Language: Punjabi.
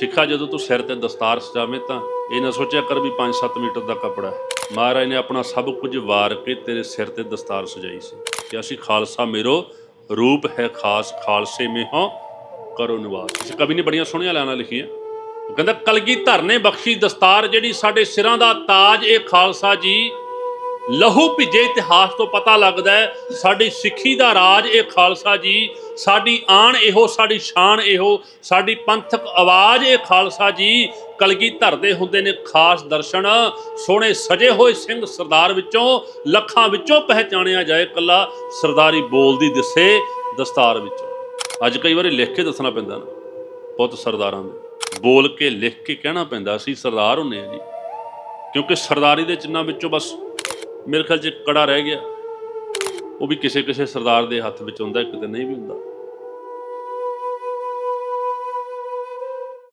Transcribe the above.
ਸਿੱਖਾ ਜਦੋਂ ਤੂੰ ਸਿਰ ਤੇ ਦਸਤਾਰ ਸਜਾਵੇਂ ਤਾਂ ਇਹ ਨਾ ਸੋਚਿਆ ਕਰ ਵੀ 5-7 ਮੀਟਰ ਦਾ ਕੱਪੜਾ ਮਹਾਰਾਜ ਨੇ ਆਪਣਾ ਸਭ ਕੁਝ ਵਾਰ ਕੇ ਤੇਰੇ ਸਿਰ ਤੇ ਦਸਤਾਰ ਸਜਾਈ ਸੀ ਕਿ ਅਸੀਂ ਖਾਲਸਾ ਮੇਰੋ ਰੂਪ ਹੈ ਖਾਸ, ਖਾਲਸੇ ਮੇ ਹੋ ਕਰੋ ਨਿਵਾਸ। ਇਸ ਕਵੀ ਨੇ ਬੜੀਆਂ ਸੋਹਣੀਆਂ ਲਾਈਨਾਂ ਲਿਖੀਆਂ। ਉਹ ਕਹਿੰਦਾ, ਕਲਗੀ ਧਰਨੇ ਬਖਸ਼ੀ ਦਸਤਾਰ ਜਿਹੜੀ ਸਾਡੇ ਸਿਰਾਂ ਦਾ ਤਾਜ, ਇਹ ਖਾਲਸਾ ਜੀ ਲਹੂ ਭਿੱਜੇ ਇਤਿਹਾਸ ਤੋਂ ਪਤਾ ਲੱਗਦਾ ਹੈ, ਸਾਡੀ ਸਿੱਖੀ ਦਾ ਰਾਜ ਇਹ ਖਾਲਸਾ ਜੀ, ਸਾਡੀ ਆਣ ਇਹੋ, ਸਾਡੀ ਸ਼ਾਨ ਇਹੋ, ਸਾਡੀ ਪੰਥਕ ਆਵਾਜ਼ ਇਹ ਖਾਲਸਾ ਜੀ, ਕਲਗੀ ਧਰਦੇ ਹੁੰਦੇ ਨੇ ਖਾਸ ਦਰਸ਼ਨ, ਸੋਹਣੇ ਸਜੇ ਹੋਏ ਸਿੰਘ ਸਰਦਾਰ ਵਿੱਚੋਂ, ਲੱਖਾਂ ਵਿੱਚੋਂ ਪਹਿਚਾਣਿਆ ਜਾਏ ਕੱਲਾ ਸਰਦਾਰੀ ਬੋਲਦੀ ਦਿਸੇ ਦਸਤਾਰ ਵਿੱਚੋਂ। ਅੱਜ ਕਈ ਵਾਰੀ ਲਿਖ ਕੇ ਦੱਸਣਾ ਪੈਂਦਾ ਨਾ ਬਹੁਤ ਸਰਦਾਰਾਂ ਦੇ ਬੋਲ ਕੇ ਲਿਖ ਕੇ ਕਹਿਣਾ ਪੈਂਦਾ ਅਸੀਂ ਸਰਦਾਰ ਹੁੰਨੇ ਆ ਜੀ। ਕਿਉਂਕਿ ਸਰਦਾਰੀ ਦੇ ਚਿੰਨਾਂ ਵਿੱਚੋਂ ਬਸ ਮੇਰੇ ਖਿਆਲ 'ਚ ਕੜਾ ਰਹਿ ਗਿਆ। ਉਹ ਵੀ ਕਿਸੇ ਕਿਸੇ ਸਰਦਾਰ ਦੇ ਹੱਥ ਵਿੱਚ ਹੁੰਦਾ ਕਿਤੇ ਨਹੀਂ ਵੀ ਹੁੰਦਾ।